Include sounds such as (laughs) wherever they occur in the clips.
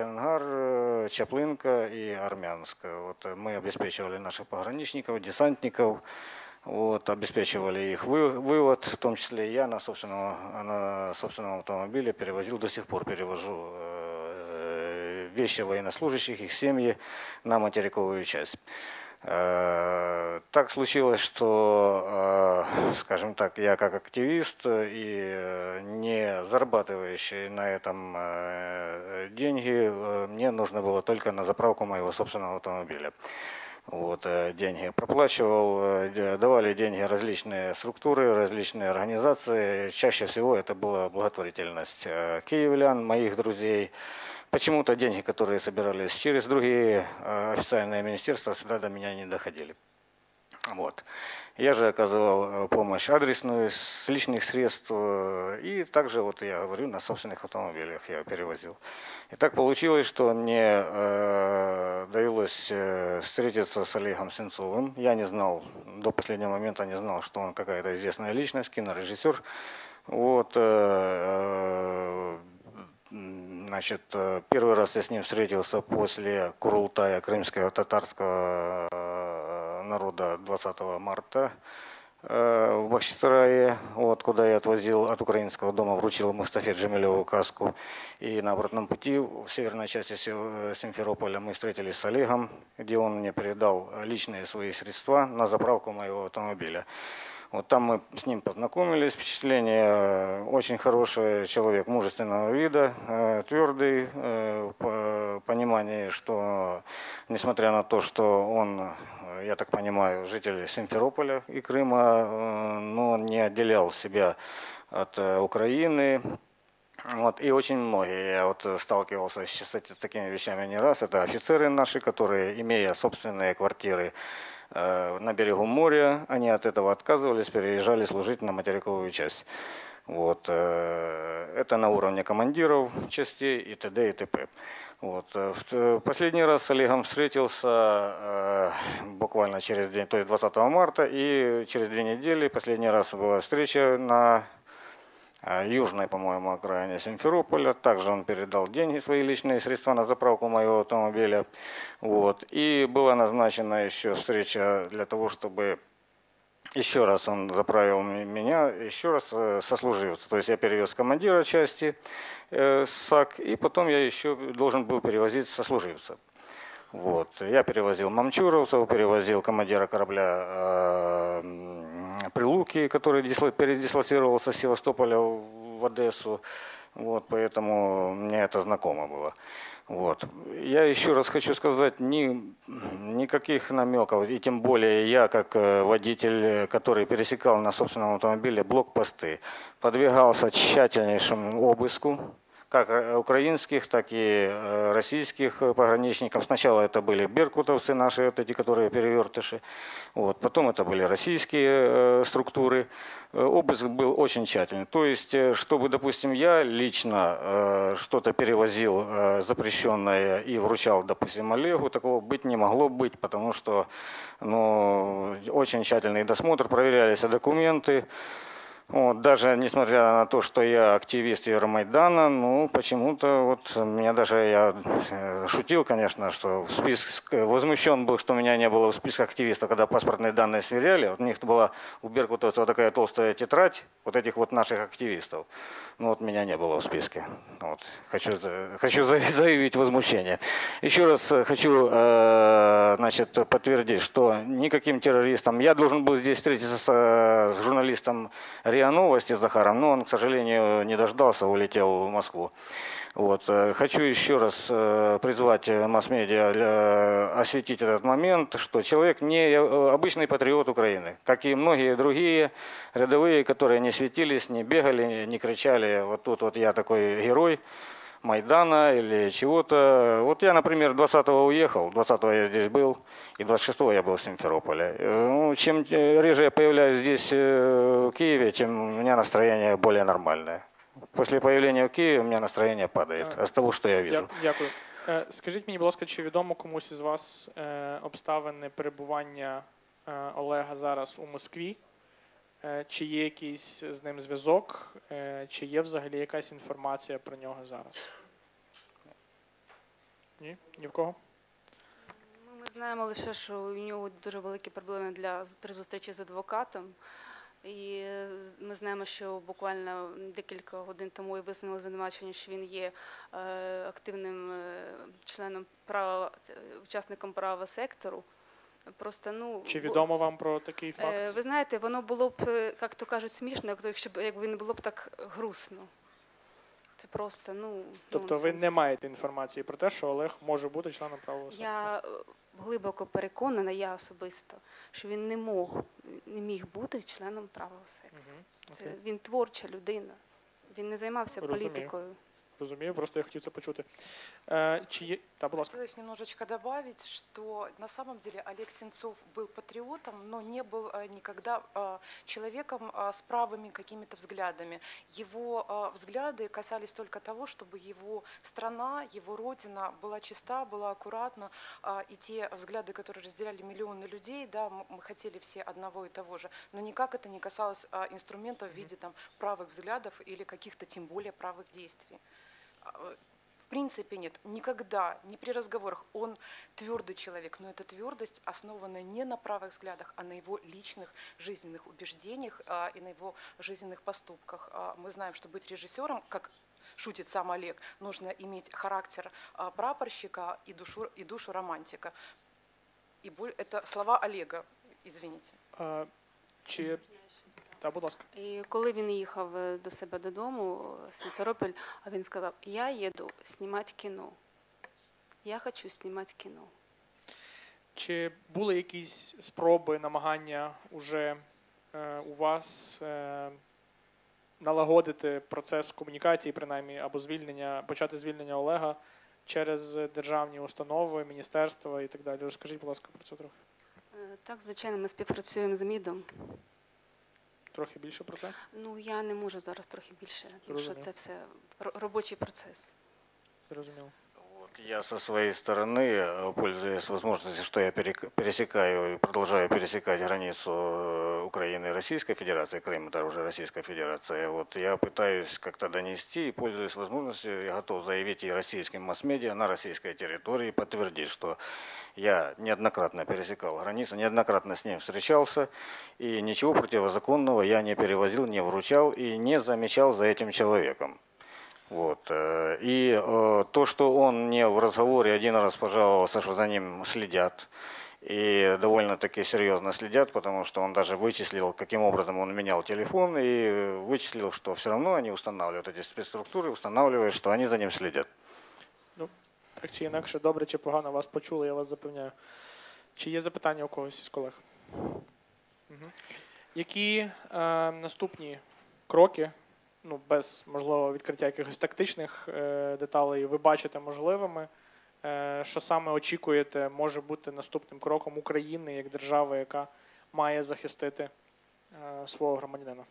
Чангар, Чаплынка и Армянска. Вот мы обеспечивали наших пограничников, десантников, вот, обеспечивали их вы- вывод, в том числе я на собственном, на собственном автомобиле перевозил, до сих пор перевожу вещи военнослужащих, их семьи на материковую часть. Э, Так случилось, что, э, скажем так, я как активист и э, не зарабатывающий на этом деньги, мне нужно было только на заправку моего собственного автомобиля. Вот, деньги проплачивал, давали деньги различные структуры, различные организации. Чаще всего это была благотворительность киевлян, моих друзей. Почему-то деньги, которые собирались через другие э, официальные министерства, сюда до меня не доходили. Вот. Я же оказывал э, помощь адресную с личных средств. э, И также, вот я говорю, на собственных автомобилях я перевозил. И так получилось, что мне э, довелось э, встретиться с Олегом Сенцовым. Я не знал, до последнего момента не знал, что он какая-то известная личность, кинорежиссер. Вот, э, э, значит, э, первый раз я с ним встретился после Курултая крымского татарского э, народа 20 марта э, в Бахчисарае, вот, куда я отвозил от украинского дома, вручил Мустафе Джемилеву каску. И на обратном пути в северной части Симферополя мы встретились с Олегом, где он мне передал личные свои средства на заправку моего автомобиля. Вот там мы с ним познакомились, впечатление э, очень хороший человек мужественного вида, э, твердый, э, по- понимание, что несмотря на то, что он, я так понимаю, житель Симферополя и Крыма, но он не отделял себя от Украины, вот, и очень многие, я вот сталкивался с, с такими вещами не раз, это офицеры наши, которые, имея собственные квартиры на берегу моря, они от этого отказывались, переезжали служить на материковую часть. Вот, э, это на уровне командиров частей и т.д. и т.п. Вот. э, в- э, Последний раз с Олегом встретился э, буквально через день, то есть 20 марта, и через две недели последний раз была встреча на южной, по-моему, окраине Симферополя. Также он передал деньги, свои личные средства на заправку моего автомобиля. Вот. И была назначена еще встреча для того, чтобы еще раз он заправил меня, еще раз э, сослуживца. То есть я перевез командира части э, САК, и потом я еще должен был перевозить сослуживца. Вот. Я перевозил мамчуровцев, перевозил командира корабля э, Прилуки, который дисло- передислоцировался с Севастополя в Одессу. Вот, поэтому мне это знакомо было. Вот. Я еще раз хочу сказать, ни, никаких намеков, и тем более я, как э, водитель, который пересекал на собственном автомобиле блокпосты, подвергался тщательнейшему обыску, как э, украинских, так и э, российских э, пограничников. Сначала это были беркутовцы наши, вот эти, которые перевертыши. Вот. Потом это были российские структуры. Обыск был очень тщательный. То есть, чтобы, допустим, я лично что-то перевозил запрещенное и вручал, допустим, Олегу, такого быть не могло быть, потому что ну, очень тщательный досмотр, проверялись документы. Вот, даже несмотря на то, что я активист Евромайдана, ну, почему-то вот меня даже, я э, шутил, конечно, что в список, возмущен был, что меня не было в списках активистов, когда паспортные данные сверяли. Вот у них была у беркутовцев вот такая толстая тетрадь вот этих вот наших активистов. Ну, вот меня не было в списке. Вот. Хочу, хочу за- (laughs) заявить возмущение. Еще раз э, хочу э, значит, подтвердить, что никаким террористом... Я должен был здесь встретиться с, э, журналистом РИА Новости Захаром, но он, к сожалению, не дождался, улетел в Москву. Вот. э, Хочу еще раз э, призвать э, масс-медиа осветить этот момент, что человек не обычный патриот Украины, как и многие другие рядовые, которые не светились, не бегали, не кричали, вот тут вот я такой герой Майдана или чего-то. Вот я, например, 20-го уехал, 20-го я здесь был, и 26-го я был в Симферополе. Э, Ну, чем э, реже я появляюсь здесь, э, в Киеве, тем у меня настроение более нормальное. После появления в Киеве у меня настроение падает от того, что я вижу. Дя- Дякую. Е, Скажіть мені, будь ласка, чи відомо комусь із вас е, обставини перебування е, Олега зараз у Москві? Е, Чи є якийсь з ним зв'язок? Е, Чи є взагалі якась інформація про нього зараз? Ні? Ні в кого? Ну, Ми знаємо лише, що у нього дуже великі проблеми для при зустрічі з адвокатом. І ми знаємо, що буквально декілька годин тому і висунули звинувачення, що він є е, активним членом права, учасником правого сектору. Просто ну Чи відомо вам про такий Е, факт? Ви знаєте, воно було б, е, як то кажуть, смішно, як- якщо б якби не було б так грустно. Це просто ну Тобто ви не маєте інформації про те, що Олег може бути членом правого сектору? Я е, глибоко переконана, я особисто, що він не мог не міг бути членом правого сектору. Мгм. Це він творча людина. Він не займався Розумію. політикою. Розумію, просто я хотів це почути. Е, чи є... Та, будь ласка. Хотелось немножечко добавить, что на самом деле Олег Сенцов был патриотом, но не был э, никогда э, человеком э, с правыми какими-то взглядами. Его э, взгляды касались только того, чтобы его страна, его родина была чиста, была аккуратна, а, и те взгляды, которые разделяли миллионы людей, да, м- мы хотели все одного и того же, но никак это не касалось а, инструментов в виде там правых взглядов или каких-то тем более правых действий. А, в принципе нет. Никогда, ни при разговорах. Он твердый человек, но эта твердость основана не на правых взглядах, а на его личных жизненных убеждениях а, и на его жизненных поступках. А, мы знаем, что быть режиссером, как шутит сам Олег, нужно иметь характер а, прапорщика и душу, и душу романтика. И боль- это слова Олега, извините. Е, чи... Та, будь ласка. І коли він їхав е, до себе додому в Сімферополь, а він сказав: Я їду знімати кіно. Я хочу знімати кіно. Чи були якісь спроби, намагання уже е, у вас е, налагодити процес комунікації, принаймні, або звільнення, почати звільнення Олега через державні установи, міністерства і так далі? Розкажіть, будь ласка, про це трохи. Е, Так, звичайно, ми співпрацюємо з МІДом. Трохи більше про це. Ну я не можу зараз трохи більше, тому що Зрозумів. це все ро- робочий процес. Зрозуміло. Я со своей стороны, э, пользуясь возможностью, что я пересекаю и продолжаю пересекать границу э, Украины и Российской Федерации, Крым это уже Российская Федерация, вот я пытаюсь как-то донести и пользуясь возможностью, я готов заявить и российским масс-медиа на российской территории, подтвердить, что я неоднократно пересекал границу, неоднократно с ним встречался, и ничего противозаконного я не перевозил, не вручал и не замечал за этим человеком. Вот. э, И э, то, что он мне в разговоре один раз пожаловался, что за ним следят, и довольно-таки серьезно следят, потому что он даже вычислил, каким образом он менял телефон, и э, вычислил, что все равно они устанавливают, эти спецструктуры устанавливают, что они за ним следят. Так чи інакше, добре чи погано вас почули, я вас запевняю. Чи є запитання у когось із колег? Мгм. Які е, наступні кроки, ну, без можливо відкриття якихось тактичних е, деталей, ви бачите можливими? Е, що саме очікуєте, може бути наступним кроком України як держави, яка має захистити е, свого громадянина?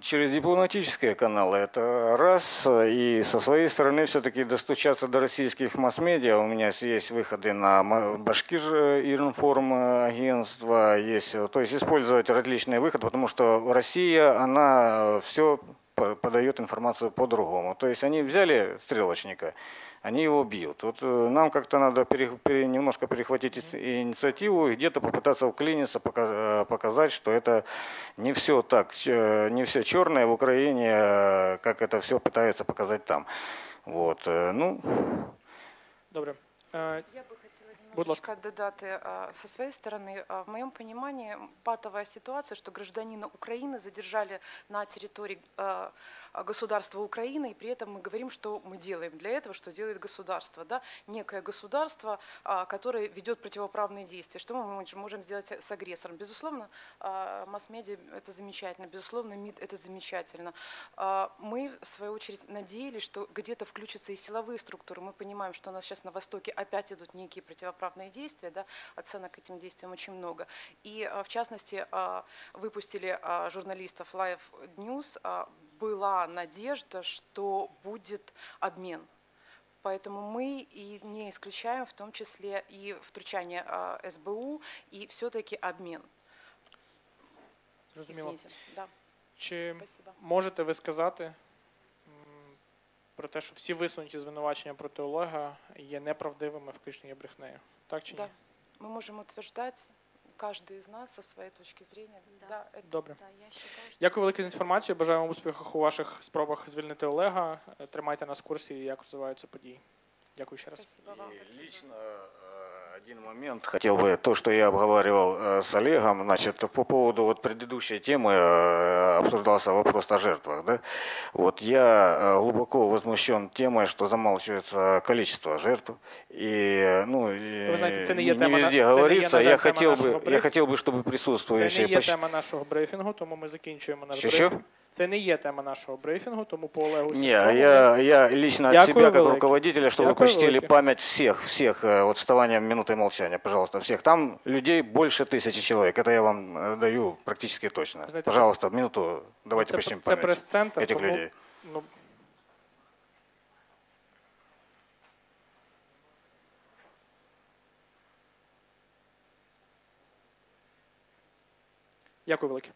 Через дипломатические каналы это раз. И со своей стороны все-таки достучаться до российских масс-медиа. У меня есть выходы на Башкир э, информ э, агентство. Есть, э, то есть использовать различные выходы, потому что Россия, она все подает информацию по-другому. То есть они взяли стрелочника, они его бьют. Вот э, нам как-то надо пере- пере- немножко перехватить инициативу и где-то попытаться вклиниться, э, показать, что это не все так, не все черное в Украине, э, как это все пытаются показать там. Вот, э, ну, Добре. Я бы немножечко додати а, со своей стороны. А, В моем понимании патовая ситуация, что гражданина Украины задержали на территории а, а, государства Украины, и при этом мы говорим, что мы делаем для этого, что делает государство. Да? Некое государство, а, которое ведет противоправные действия. Что мы можем- сделать с агрессором? Безусловно, а, масс-медиа – это замечательно, безусловно, МИД – это замечательно. А, Мы, в свою очередь, надеялись, что где-то включатся и силовые структуры. Мы понимаем, что у нас сейчас на Востоке опять идут некие противоправные действия, да, оценок этим действиям очень много. И, а, в частности, а, выпустили а, журналистов Live News, а, была надежда, что будет обмен. Поэтому мы и не исключаем в том числе и втручание а, СБУ, и все-таки обмен. зрозуміло. Извините. Да, Чи спасибо. можете ви сказати, м, про те, що всі висунуті звинувачення проти Олега є неправдивими, фактично є брехнею. Так чи ні? Да. Мы можем утверждать, каждый из нас со своей точки зрения. Да. Да, это Добре. Да, я считаю, що Дякую велике за інформацію. Бажаю вам успіхів у ваших спробах звільнити Олега. Е, Тримайте нас в курсі, як розвиваються події. Дякую ще раз. спасибо вам. И спасибо. лично э, один момент хотел бы, то, что я обговаривал э, с Олегом, значит, по поводу вот предыдущей темы э, обсуждался вопрос о жертвах, да, вот я э, глубоко возмущен темой, что замалчивается количество жертв, и, э, ну, и Вы знаете, это не не, є тема на- везде це не є, говорится, на жаль, я тема хотел нашого бы, я брифінгу. хотел бы, чтобы Це присутствующие не є поч- тема нашого брифінгу, тому ми закінчуємо наш Що, брифінг. Це не є тема нашого брифінгу, тому по Олегу Не, я, я лично от себя, как велике. руководителя, чтобы вы Дякую почтили велике. память всех, всех, э, вот вставанием минуты молчания, пожалуйста, всех. Там людей больше тысячи человек, это я вам э, даю практически точно. Знаете, пожалуйста, минуту, давайте це, почтим це память прес-центр, этих тому, людей. Ну, Дякую велике.